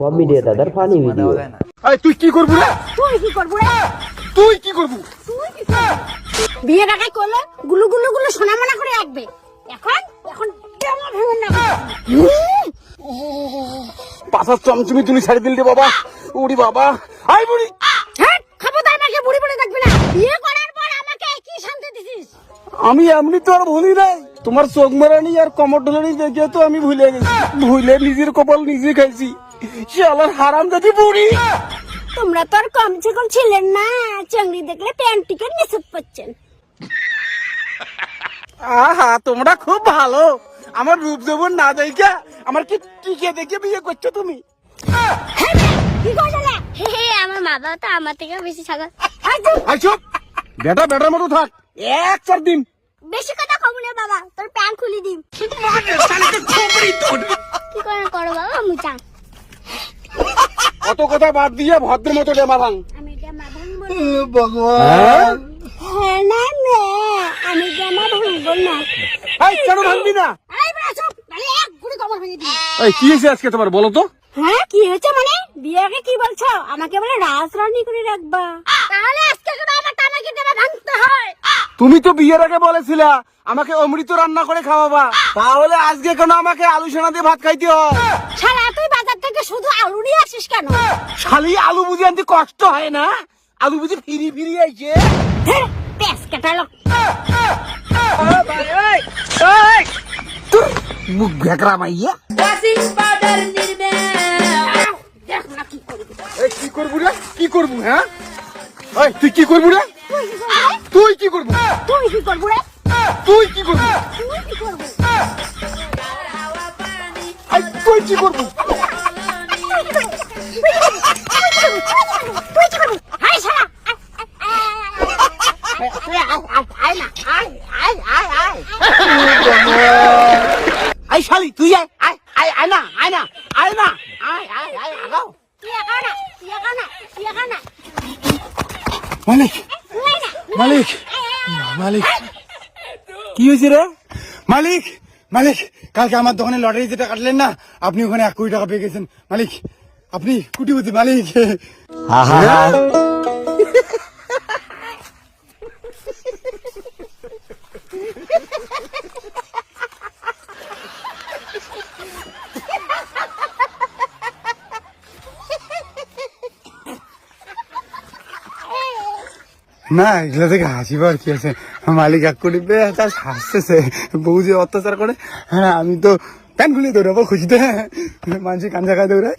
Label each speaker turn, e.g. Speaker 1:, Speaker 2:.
Speaker 1: বম্বি দিয়ে দাদার funny video
Speaker 2: তুই কি করবি রে?
Speaker 3: তুই কি করব রে?
Speaker 2: তুই কি করবি?
Speaker 3: তুই কি করবি? বিয়ে টাকায় করলে? গুলু গুলু গুলু সোনা মোনা করে রাখবে। এখন এখন কেমন ভেঙে না?
Speaker 2: পাশার চমচমি তুমি ছাড়ি দিল বাবা। উড়ি বাবা। আই বুড়ি।
Speaker 3: হ্যাঁ খবরদার আমাকে বুড়ি বুড়ি দেখবি না। বিয়ে করার পর আমাকে কি শান্তি দিছিস।
Speaker 2: আমি এমনি তো আর ভুলি নাই। তোমার চোখ মেরানি আর কমর ঢোলানি দেখে তো আমি ভুলে গেছি। ভুলে নিজের কপাল নিজে খাইছি। শালার হারাম জাতি বুড়ি।
Speaker 3: তোমরা তো আর কম ছিলেন না চাংড়ি দেখলে প্যান্টিকে নিষেধ করছেন।
Speaker 2: আহা তোমরা খুব ভালো। আমার রূপ দেবন না দেখা আমার কি টিকে দেখে বিয়ে করছ তুমি?
Speaker 3: কি করলে
Speaker 4: হে হে আমার মা বাবা তো আমার থেকেও বেশি ছাগল।
Speaker 2: আইসো বেটা বেটার মতো থাক। এক চার দিন।
Speaker 4: বেশি কথা কম না বাবা। তোর প্যান্ট খুলে দিম।
Speaker 2: অত কথা বাদ দিয়ে ভদ্র মতো ডেমা ভাঙ। হ্যাঁ?
Speaker 3: হ্যাঁ না না আমি জামা ভাঙবো না
Speaker 2: এই কেন ভাঙবি না?
Speaker 3: এই বড়া চুপ। নাহলে এক গুড়ি কবর ভেঙে দিই
Speaker 2: এই কি হয়েছে আজকে তোমার বলো তো?
Speaker 3: হ্যাঁ কি হয়েছে মানে? আগে কি বলছো? আমাকে বলে রাস রানি করে রাখবা। তাহলে আজকে কেন আমার টানাকে জামা ভাঙতে হয়।
Speaker 2: তুমি তো বিয়ের আগে বলেছিলা আমাকে অমৃত রান্না করে খাওয়াবা। তাহলে আজকে কেন আমাকে আলু সোনা দিয়ে ভাত খাইতে হয়?
Speaker 3: শুধু আলু নিয়ে আসিস কেন?
Speaker 2: শালি আলু বুঝি আনতে কষ্ট হয় না? আলু বুঝি ফিরি ফিরি আইছে।
Speaker 3: হ্যাঁ, পেস কাটালো
Speaker 2: মুখ ভেকরা মাইয়া।
Speaker 3: দেখ না কি করবি।
Speaker 2: কি করবু রে? কি করবু হ্যাঁ? তুই কি করব রে?
Speaker 3: তুই কি করবি?
Speaker 2: তুই কি করবু?
Speaker 3: তুই কি করবি রে?
Speaker 2: তুই কি করবু?
Speaker 3: তুই কি করবি?
Speaker 2: তুই কি করবু?
Speaker 3: হাই শালা তুই আয়। আয় আয় আয়
Speaker 2: না আয় না আয় না। আয় আয় আয় আগাও মালিক মালিক। মালিক। কি হয়েছে রে?
Speaker 5: মালিক মালিক। কালকে আমার দোকানে লটারি যেটা কাটলেন না, আপনি ওখানে এক কোটি টাকা পেয়ে গেছেন। মালিক, আপনি কুটিপতি মালিক। না, এগুলো থেকে হাসিবার কি আছে। মালিক এক কোটি পেয়ে তার হাসতেছে। বউ যে অত্যাচার করে হ্যাঁ আমি তো খুলে দৌড়াবো, খুঁজতে। মানুষের কান জায়গায় দৌড়ায়।